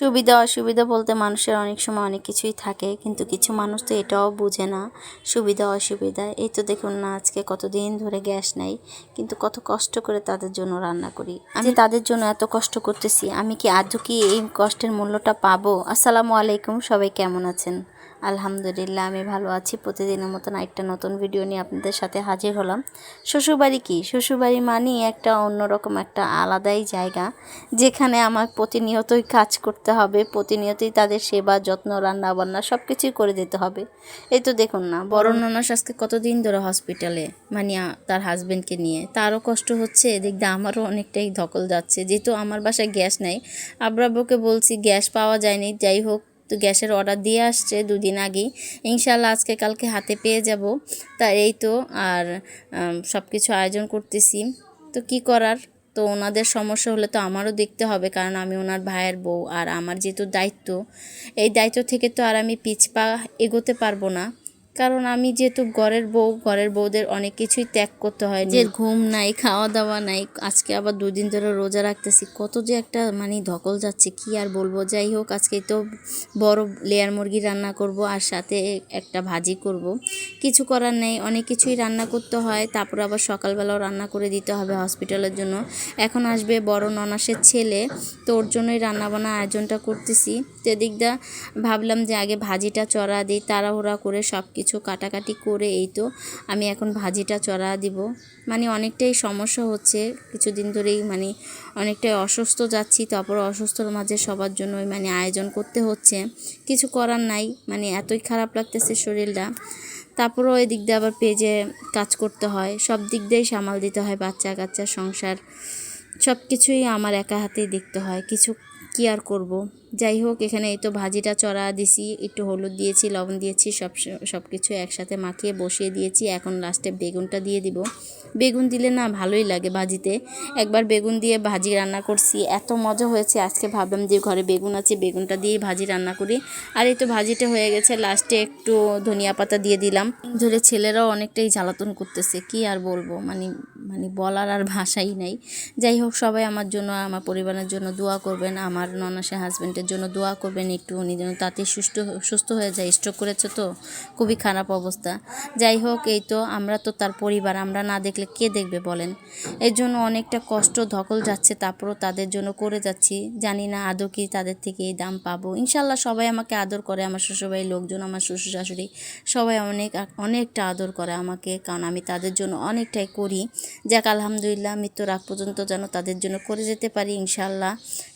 সুবিধা অসুবিধা বলতে মানুষের অনেক সময় অনেক কিছুই থাকে কিন্তু কিছু মানুষ তো এটাও বুঝে না সুবিধা অসুবিধা। এই তো দেখুন না আজকে কতদিন ধরে গ্যাস নাই কিন্তু কত কষ্ট করে তাদের জন্য রান্না করি। আমি তাদের জন্য এত কষ্ট করতেছি আমি কি আজও কি এই কষ্টের মূল্যটা পাবো? আসসালামু আলাইকুম সবাই কেমন আছেন? আলহামদুলিল্লাহ আমি ভালো আছি। প্রতিদিনের মতন একটা নতুন ভিডিও নিয়ে আপনাদের সাথে হাজির হলাম। শ্বশুরবাড়ি কি? শ্বশুরবাড়ি মানেই একটা অন্যরকম একটা আলাদাই জায়গা যেখানে আমার প্রতিনিয়তই কাজ করতে হবে প্রতিনিয়তই তাদের সেবা যত্ন রান্না বান্না সব কিছুই করে দিতে হবে। এই তো দেখুন না বড় ননাস আজকে কতদিন ধরে হসপিটালে মানে তার হাজবেন্ডকে নিয়ে। তারও কষ্ট হচ্ছে এদিক দিয়ে আমারও অনেকটাই ধকল যাচ্ছে। যেহেতু আমার বাসায় গ্যাস নাই আব্রাব্বুকে বলছি গ্যাস পাওয়া যায়নি যাই হোক তো গ্যাসের অর্ডার দিয়ে আসছে দুদিন আগেই। ইনশাল্লাহ আজকে কালকে হাতে পেয়ে যাব। তা এই তো, আর সব কিছু আয়োজন করতেছি। তো কি করার? তো ওনাদের সমস্যা হলে তো আমারও দেখতে হবে, কারণ আমি ওনার ভাইয়ের বউ আর আমার যেহেতু দায়িত্ব, এই দায়িত্ব থেকে তো আর আমি পিছপা এগোতে পারব না। কারণ আমি যেহেতু ঘরের বউ, ঘরের বউদের অনেক কিছুই ত্যাগ করতে হয় যে ঘুম নাই খাওয়া দাওয়া নাই, আজকে আবার দুদিন ধরে রোজা রাখতেছি। কত যে একটা মানে ধকল যাচ্ছে, কি আর বলব? যাই হোক, আজকে তো বড় লেয়ার মুরগি রান্না করব আর সাথে একটা ভাজি করব। কিছু করার নেই, অনেক কিছুই রান্না করতে হয়। তারপর আবার সকালবেলাও রান্না করে দিতে হবে হসপিটালের জন্য। এখন আসবে বড় ননাসের ছেলে, তো ওর জন্যই রান্নাবান্না আয়োজনটা করতেছি। তো এদিকটা ভাবলাম যে আগে ভাজিটা চড়া দিই, তাড়াহুড়া করে সব কিছু কাটাকাটি করে, এই তো আমি এখন ভাজিটা চড়া দিব। মানে অনেকটাই সমস্যা হচ্ছে, কিছুদিন ধরেই মানে অনেকটাই অসুস্থ যাচ্ছি, তারপর অসুস্থর মাঝে সবার জন্যই মানে আয়োজন করতে হচ্ছে। কিছু করার নাই মানে এতই খারাপ লাগতেছে শরীরটা। তারপরেও ওই দিক দিয়ে আবার পেজে কাজ করতে হয়, সব দিক দিয়েই সামাল দিতে হয় বাচ্চা কাচ্চা সংসার সব কিছুই আমার একা হাতেই দেখতে হয়। কিছু কি আর করব? যাই হোক, এখানে এই তো ভাজিটা চড়া দিছি, একটু হলুদ দিয়েছি, লবণ দিয়েছি, সব সব কিছু একসাথে মাখিয়ে বসিয়ে দিয়েছি। এখন লাস্টে বেগুনটা দিয়ে দিব। বেগুন দিলে না ভালোই লাগে ভাজিতে। একবার বেগুন দিয়ে ভাজি রান্না করছি। এত মজা হয়েছে। আজকে ভাবলাম যে ঘরে বেগুন আছে, বেগুনটা দিয়ে ভাজি রান্না করি। আর এই তো ভাজিটা হয়ে গেছে। লাস্টে একটু ধনিয়া পাতা দিয়ে দিলাম। ধরে ছেলেরাও অনেকটাই জ্বালাতন করতেছে, কি আর বলব? মানে মানে বলার আর ভাষাই নাই। যাই হোক, সবাই আমার জন্য, আমার পরিবারের জন্য দোয়া করবেন, আমার ননাসে হাজব্যান্ডের জন্য দোয়া করবেন একটু, উনি যেন তাতে সুস্থ সুস্থ হয়ে যায় স্ট্রোক করেছে তো, খুবই খারাপ অবস্থা। যাই হোক, এই তো, আমরা তো তার পরিবার, আমরা না দেখলে কে দেখবে বলেন? এর জন্য অনেকটা কষ্ট, ধকল যাচ্ছে, তারপরও তাদের জন্য করে যাচ্ছি। জানি না আদৌ কি তাদের থেকে এই দাম পাবো। ইনশাল্লাহ সবাই আমাকে আদর করে, আমার শ্বশুরবাড়ির লোকজন, আমার শ্বশুর শাশুড়ি সবাই অনেক, অনেকটা আদর করে আমাকে, কারণ আমি তাদের জন্য অনেকটাই করি। যাক আলহামদুলিল্লাহ মৃত্যুর আগ পর্যন্ত যেন তাদের জন্য করে যেতে পারি ইনশাল্লাহ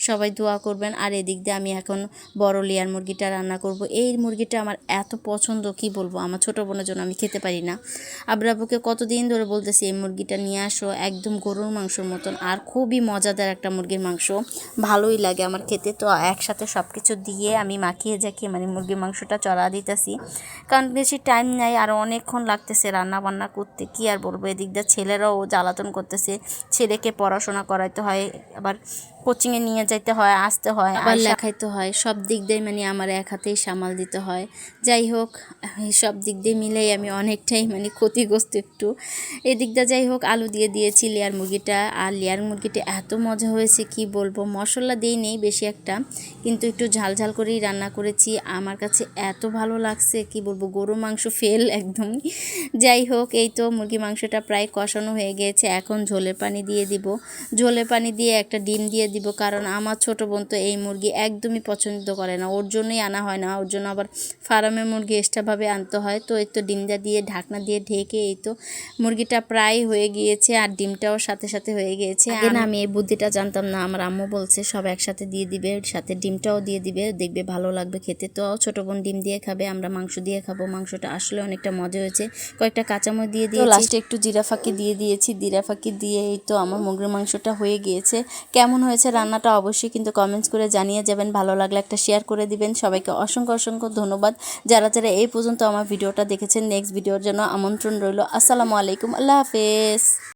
সবাই দোয়া করবেন। আর এদিক দিয়ে আমি এখন বড় লেয়ার মুরগিটা রান্না করব। এই মুরগিটা আমার এত পছন্দ, কি বলব? আমার ছোটো বোনের জন্য আমি খেতে পারি না। আব্রাবুকে কতদিন ধরে বলতেছি, এই মুরগিটা নিয়ে আসো, একদম গরুর মাংসর মতন। আর খুবই মজাদার একটা মুরগির মাংস। ভালোই লাগে আমার খেতে। তো একসাথে সব কিছু দিয়ে আমি মাখিয়ে জাকিয়ে মানে মুরগির মাংসটা চড়া দিতেছি। কারণ বেশি টাইম নাই, আর অনেকক্ষণ লাগতেছে রান্না বান্না করতে। কি আর বলব? এদিক দিয়ে ছেলেরাও জ্বালাতন করতেছে। ছেলেকে পড়াশোনা করাইতে হয়। আবার কোচিংয়ে নিয়ে যাইতে হয় আসতে হয় আবার লেখাইতে হয়। সব দিক দিয়ে মানে আমার এক হাতেই সামাল দিতে হয়। যাই হোক সব দিক দিয়ে মিলেই আমি অনেকটাই মানে ক্ষতিগ্রস্ত একটু। এদিক দিয়ে যাই হোক আলু দিয়ে দিয়েছি লেয়ার মুরগিটা। আর লেয়ার মুরগিটা এত মজা হয়েছে কি বলব? মশলা দিই নেই বেশি একটা কিন্তু একটু ঝাল ঝাল করেই রান্না করেছি। আমার কাছে এত ভালো লাগছে কি বলব? গরু মাংস ফেল একদম। যাই হোক এই তো মুরগি মাংসটা প্রায় কষানো হয়ে গিয়েছে এখন ঝোলের পানি দিয়ে দিব। ঝোলের পানি দিয়ে একটা ডিম দিয়ে দিব কারণ আমার ছোট বোন তো এই মুরগি একদমই পছন্দ করে না। ওর জন্যই আনা হয় না। ওর জন্য আবার ফার্মের মুরগি এক্সট্রাভাবে আনতে হয়। তো এই তো ডিমটা দিয়ে ঢাকনা দিয়ে ঢেকে এই তো মুরগিটা প্রায় হয়ে গিয়েছে আর ডিমটাও সাথে সাথে হয়ে গিয়েছে। আগে না আমি এই বুদ্ধিটা জানতাম না। আমার আম্মু বলছে সব একসাথে দিয়ে দিবে সাথে ডিমটাও দিয়ে দিবে। দেখবে ভালো লাগবে খেতে। তো ছোট বোন ডিম দিয়ে খাবে আমরা মাংস দিয়ে খাব। মাংসটা আসলে অনেকটা মজা হয়েছে। কয়েকটা কাঁচামরিচ দিয়ে দিয়ে লাস্টে একটু জিরা ফাঁকি দিয়ে দিয়েছি। জিরা ফাঁকি দিয়ে এই তো আমার মুরগির মাংসটা হয়ে গিয়েছে। কেমন হয়েছে রান্নাটা অবশ্যই কিন্তু কমেন্টস করে জানিয়ে যাবেন। ভালো লাগলে একটা শেয়ার করে দিবেন। সবাইকে অসংখ্য অসংখ্য ধন্যবাদ। যারা যারা এই পর্যন্ত আমার ভিডিওটা দেখেছেন নেক্সট ভিডিওর জন্য আমন্ত্রণ রইল। আসসালামু আলাইকুম। আল্লাহ হাফেজ।